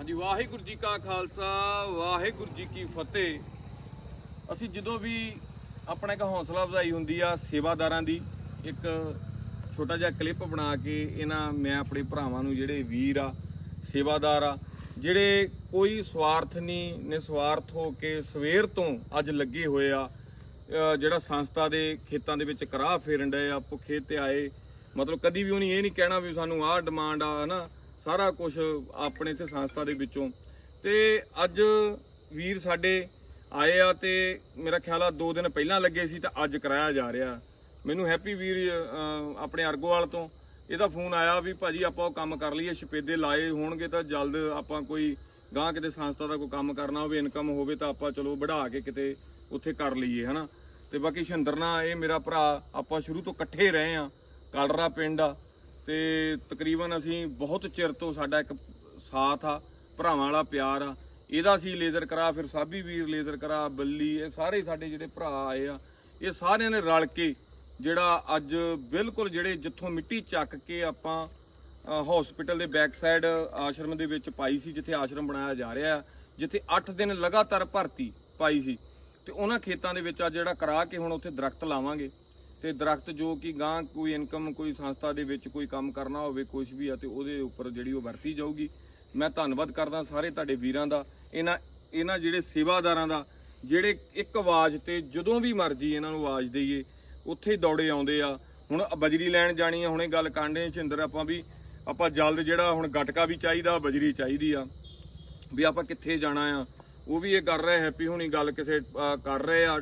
ਹਾਂਜੀ, ਵਾਹਿਗੁਰੂ ਜੀ ਕਾ ਖਾਲਸਾ, ਵਾਹਿਗੁਰੂ ਜੀ ਕੀ ਫਤਿਹ। ਅਸੀਂ ਜਦੋਂ ਵੀ ਆਪਣਾ ਇੱਕ ਹੌਸਲਾ ਵਧਾਈ ਹੁੰਦੀ ਆ ਸੇਵਾਦਾਰਾਂ ਦੀ, ਇੱਕ ਛੋਟਾ ਜਿਹਾ ਕਲਿੱਪ ਬਣਾ ਕੇ ਇਹਨਾਂ ਮੈਂ ਆਪਣੇ ਭਰਾਵਾਂ ਨੂੰ ਜਿਹੜੇ ਵੀਰ ਆ, ਸੇਵਾਦਾਰ ਆ, ਜਿਹੜੇ ਕੋਈ ਸਵਾਰਥ ਨਹੀਂ, ਨਿਸਵਾਰਥ ਹੋ ਕੇ ਸਵੇਰ ਤੋਂ ਅੱਜ ਲੱਗੇ ਹੋਏ ਆ ਜਿਹੜਾ ਸੰਸਥਾ ਦੇ ਖੇਤਾਂ ਦੇ ਵਿੱਚ ਕਰਾਹ ਫੇਰਨ ਡਏ ਆ, ਭੁੱਖੇ ਤੇ ਆਏ। ਮਤਲਬ ਕਦੀ ਵੀ ਉਹਨੇ ਇਹ ਨਹੀਂ ਕਹਿਣਾ ਵੀ ਸਾਨੂੰ ਆਹ ਡਿਮਾਂਡ ਆ, ਹਨਾ? ਸਾਰਾ ਕੁਝ ਆਪਣੇ ਇੱਥੇ ਸੰਸਥਾ ਦੇ ਵਿੱਚੋਂ। ਤੇ ਅੱਜ ਵੀਰ ਸਾਡੇ ਆਏ ਆ ਤੇ ਮੇਰਾ ਖਿਆਲ ਆ 2 ਦਿਨ ਪਹਿਲਾਂ ਲੱਗੇ ਸੀ ਤਾਂ ਅੱਜ ਕਰਾਇਆ ਜਾ ਰਿਹਾ। ਮੈਨੂੰ ਹੈਪੀ ਵੀਰ ਆਪਣੇ ਅਰਗੋਵਾਲ ਤੋਂ ਇਹਦਾ ਫੋਨ ਆਇਆ ਵੀ ਭਾਜੀ ਆਪਾਂ ਉਹ ਕੰਮ ਕਰ ਲਈਏ, ਛਪੇਦੇ ਲਾਏ ਹੋਣਗੇ ਤਾਂ ਜਲਦ ਆਪਾਂ ਕੋਈ ਗਾਂ ਕਿਤੇ ਸੰਸਥਾ ਦਾ ਕੋਈ ਕੰਮ ਕਰਨਾ ਹੋਵੇ ਇਨਕਮ ਹੋਵੇ ਤਾਂ ਆਪਾਂ ਚਲੋ ਵਧਾ ਕੇ ਕਿਤੇ ਉੱਥੇ ਕਰ ਲਈਏ, ਹਨਾ। ਤੇ ਬਾਕੀ ਸ਼ਿੰਦਰਨਾ, ਇਹ ਮੇਰਾ ਭਰਾ, ਆਪਾਂ ਸ਼ੁਰੂ ਤੋਂ ਇਕੱਠੇ ਰਹੇ ਆ। ਕਾਲਰਾ ਪਿੰਡ ਆ। ਤੇ ਤਕਰੀਬਨ ਅਸੀਂ ਬਹੁਤ ਚਿਰ ਤੋਂ ਸਾਡਾ ਇੱਕ ਸਾਥ ਆ ਭਰਾਵਾਂ ਵਾਲਾ ਪਿਆਰ ਆ। ਇਹਦਾ ਸੀ ਲੇਜ਼ਰ ਕਰਾ ਫਿਰ ਸਾਬੀ ਵੀਰ ਲੇਜ਼ਰ ਕਰਾ ਬੱਲੀ ਇਹ ਸਾਰੇ ਸਾਡੇ ਜਿਹੜੇ ਭਰਾ ਆਏ ਆ ਇਹ ਸਾਰਿਆਂ ਨੇ ਰਲ ਕੇ ਜਿਹੜਾ ਅੱਜ ਬਿਲਕੁਲ ਜਿਹੜੇ ਜਿੱਥੋਂ ਮਿੱਟੀ ਚੱਕ ਕੇ ਆਪਾਂ ਹਸਪੀਟਲ ਦੇ ਬੈਕ ਸਾਈਡ ਆਸ਼ਰਮ ਦੇ ਵਿੱਚ ਪਾਈ ਸੀ ਜਿੱਥੇ ਆਸ਼ਰਮ ਬਣਾਇਆ ਜਾ ਰਿਹਾ ਹੈ, ਜਿੱਥੇ 8 ਦਿਨ ਲਗਾਤਾਰ ਭਰਤੀ ਪਾਈ ਸੀ। ਤੇ ਉਹਨਾਂ ਖੇਤਾਂ ਦੇ ਵਿੱਚ ਅੱਜ ਜਿਹੜਾ ਕਰਾ ਕੇ ਹੁਣ ਉੱਥੇ ਦਰਖਤ ਲਾਵਾਂਗੇ। ਤੇ ਦਰਖਤ ਜੋ ਕਿ ਗਾਂ ਕੋਈ ਇਨਕਮ, ਕੋਈ ਸੰਸਥਾ ਦੇ ਵਿੱਚ ਕੋਈ ਕੰਮ ਕਰਨਾ ਹੋਵੇ ਕੁਝ ਵੀ ਆ ਤੇ ਉਹਦੇ ਉੱਪਰ ਜਿਹੜੀ ਉਹ ਵਰਤੀ ਜਾਊਗੀ। ਮੈਂ ਧੰਨਵਾਦ ਕਰਦਾ ਸਾਰੇ ਤੁਹਾਡੇ ਵੀਰਾਂ ਦਾ, ਇਹਨਾਂ ਇਹਨਾਂ ਜਿਹੜੇ ਸੇਵਾਦਾਰਾਂ ਦਾ, ਜਿਹੜੇ ਇੱਕ ਆਵਾਜ਼ ਤੇ ਜਦੋਂ ਵੀ ਮਰਜ਼ੀ ਇਹਨਾਂ ਨੂੰ ਆਵਾਜ਼ ਦਈਏ, ਉੱਥੇ ਦੌੜੇ ਆਉਂਦੇ ਆ। ਹੁਣ ਬਜਰੀ ਲੈਣ ਜਾਣੀ ਆ, ਹੁਣੇ ਗੱਲ ਕਾਂਡੇ ਛਿੰਦਰ ਆਪਾਂ ਵੀ, ਆਪਾਂ ਜਲਦ ਜਿਹੜਾ ਹੁਣ ਗਟਕਾ ਵੀ ਚਾਹੀਦਾ, ਬਜਰੀ ਚਾਹੀਦੀ ਆ, ਵੀ ਆਪਾਂ ਕਿੱਥੇ ਜਾਣਾ ਆ। ਉਹ ਵੀ ਇਹ ਕਰ ਰਹੇ, ਹੈਪੀ ਹੁਣੀ ਗੱਲ ਕਿਸੇ ਕਰ ਰਹੇ ਆ।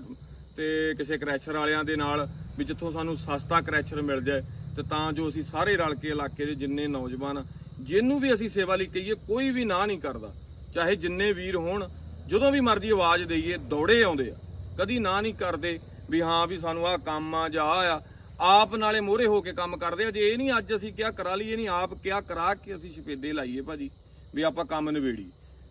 ਤੇ ਕਿਸੇ ਕ੍ਰੈਸ਼ਰ ਵਾਲਿਆਂ ਦੇ ਨਾਲ ਵੀ ਜਿੱਥੋਂ ਸਾਨੂੰ ਸਸਤਾ ਕ੍ਰੈਸ਼ਰ ਮਿਲ ਜਾਏ ਤੇ ਤਾਂ ਜੋ ਅਸੀਂ ਸਾਰੇ ਰਲ ਕੇ ਇਲਾਕੇ ਦੇ ਜਿੰਨੇ ਨੌਜਵਾਨ ਜਿਹਨੂੰ ਵੀ ਅਸੀਂ ਸੇਵਾ ਲਈ ਕਹੀਏ, ਕੋਈ ਵੀ ਨਾ ਨਹੀਂ ਕਰਦਾ। ਚਾਹੇ ਜਿੰਨੇ ਵੀਰ ਹੋਣ, ਜਦੋਂ ਵੀ ਮਰਜ਼ੀ ਆਵਾਜ਼ ਦਈਏ, ਦੌੜੇ ਆਉਂਦੇ ਆ। ਕਦੀ ਨਾ ਨਹੀਂ ਕਰਦੇ ਵੀ ਹਾਂ ਵੀ ਸਾਨੂੰ ਆਹ ਕੰਮ ਆ ਜਾਂ ਆਹ ਆ। ਆਪ ਨਾਲੇ ਮੋਹਰੇ ਹੋ ਕੇ ਕੰਮ ਕਰਦੇ ਆ। ਜੇ ਇਹ ਨਹੀਂ ਅੱਜ ਅਸੀਂ ਕਿਹਾ ਕਰਾ ਲਈਏ ਨਹੀਂ ਆਪ ਕਿਹਾ, ਕਰਾ ਕੇ ਅਸੀਂ ਛਪੇਦੇ ਲਾਈਏ ਭਾਜੀ, ਵੀ ਆਪਾਂ ਕੰਮ ਨਿਬੇੜੀ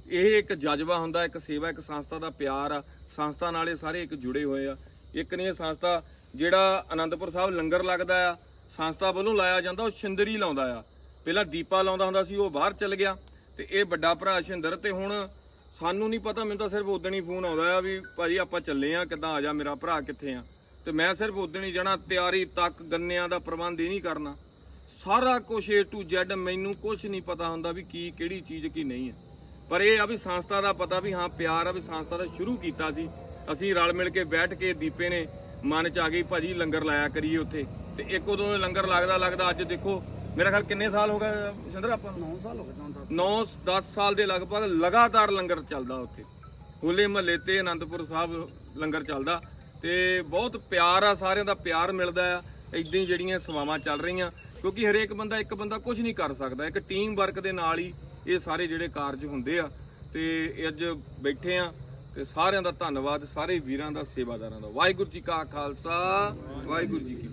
ਇਹ ਇੱਕ ਜਜ਼ਬਾ ਹੁੰਦਾ, ਇੱਕ ਸੇਵਾ, ਇੱਕ ਸੰਸਥਾ ਦਾ ਪਿਆਰ ਆ। ਸੰਸਥਾ ਨਾਲ ਇਹ ਸਾਰੇ ਇੱਕ ਜੁੜੇ ਹੋਏ ਆ। ਇੱਕ ਨਹੀਂ ਇਹ ਸੰਸਥਾ ਜਿਹੜਾ ਆਨੰਦਪੁਰ ਸਾਹਿਬ ਲੰਗਰ ਲੱਗਦਾ ਆ, ਸੰਸਥਾ ਵੱਲੋਂ ਲਾਇਆ ਜਾਂਦਾ, ਉਹ ਸ਼ਿੰਦਰੀ ਲਾਉਂਦਾ ਆ। ਪਹਿਲਾਂ ਦੀਪਾ ਲਾਉਂਦਾ ਹੁੰਦਾ ਸੀ, ਉਹ ਬਾਹਰ ਚਲ ਗਿਆ ਤੇ ਇਹ ਵੱਡਾ ਭਰਾ ਸ਼ਿੰਦਰ ਤੇ ਹੁਣ ਸਾਨੂੰ ਨਹੀਂ ਪਤਾ, ਮੈਨੂੰ ਤਾਂ ਸਿਰਫ ਉਦੋਂ ਹੀ ਫੋਨ ਆਉਂਦਾ ਆ ਵੀ ਭਾਜੀ ਆਪਾਂ ਚੱਲੇ ਆ, ਕਿੱਦਾਂ ਆ ਜਾ ਮੇਰਾ ਭਰਾ, ਕਿੱਥੇ ਆ? ਤੇ ਮੈਂ ਸਿਰਫ ਉਦੋਂ ਹੀ ਜਾਣਾ, ਤਿਆਰੀ ਤੱਕ ਗੰਨਿਆਂ ਦਾ ਪ੍ਰਬੰਧ ਹੀ ਨਹੀਂ ਕਰਨਾ। ਸਾਰਾ ਕੁਝ A to Z ਮੈਨੂੰ ਕੁਝ ਨਹੀਂ ਪਤਾ ਹੁੰਦਾ ਵੀ ਕੀ, ਕਿਹੜੀ ਚੀਜ਼, ਕੀ ਨਹੀਂ ਹੈ ਪਰ ਇਹ ਆ ਵੀ ਸੰਸਥਾ ਦਾ ਪਤਾ ਵੀ ਹਾਂ ਪਿਆਰ ਆ ਵੀ ਸੰਸਥਾ ਦਾ ਸ਼ੁਰੂ ਕੀਤਾ ਸੀ। ਅਸੀਂ ਰਲ ਮਿਲ ਕੇ ਬੈਠ ਕੇ ਦੀਪੇ ਨੇ ਮਨ ਚ ਆ ਗਈ ਭਾਜੀ ਲੰਗਰ ਲਾਇਆ ਕਰੀਏ ਉੱਥੇ। ਤੇ ਇੱਕ ਉਦੋਂ ਲੰਗਰ ਲੱਗਦਾ ਲੱਗਦਾ ਅੱਜ ਦੇਖੋ ਮੇਰਾ ਖਿਆਲ ਕਿੰਨੇ ਸਾਲ ਹੋ ਗਏ ਸਿੰਦਰ ਆਪਾਂ? 9 ਸਾਲ ਹੋ ਗਏ ਤੁਹਾਨੂੰ 9 10 ਸਾਲ ਦੇ ਲਗਭਗ ਲਗਾਤਾਰ ਲੰਗਰ ਚੱਲਦਾ ਉੱਥੇ। ਹੋਲੇ ਮਹੱਲੇ ਤੇ ਆਨੰਦਪੁਰ ਸਾਹਿਬ ਲੰਗਰ ਚੱਲਦਾ। ਤੇ ਬਹੁਤ ਪਿਆਰ ਆ ਸਾਰਿਆਂ ਦਾ ਪਿਆਰ ਮਿਲਦਾ ਆ। ਇਦਾਂ ਹੀ ਜਿਹੜੀਆਂ ਸੇਵਾਵਾਂ ਚੱਲ ਰਹੀਆਂ ਕਿਉਂਕਿ ਹਰੇਕ ਬੰਦਾ ਇੱਕ ਬੰਦਾ ਕੁਝ ਨਹੀਂ ਕਰ ਸਕਦਾ। ਇੱਕ ਟੀਮ ਵਰਕ ਦੇ ਨਾਲ ਹੀ ਇਹ ਸਾਰੇ ਜਿਹੜੇ ਕਾਰਜ ਹੁੰਦੇ ਆ ਤੇ ਇਹ ਅੱਜ ਬੈਠੇ ਆ ਤੇ ਸਾਰਿਆਂ ਦਾ ਧੰਨਵਾਦ, ਸਾਰੇ ਵੀਰਾਂ ਦਾ ਸੇਵਾਦਾਰਾਂ ਦਾ। ਵਾਹਿਗੁਰੂ ਜੀ ਕਾ ਖਾਲਸਾ, ਵਾਹਿਗੁਰੂ ਜੀ ਕੀ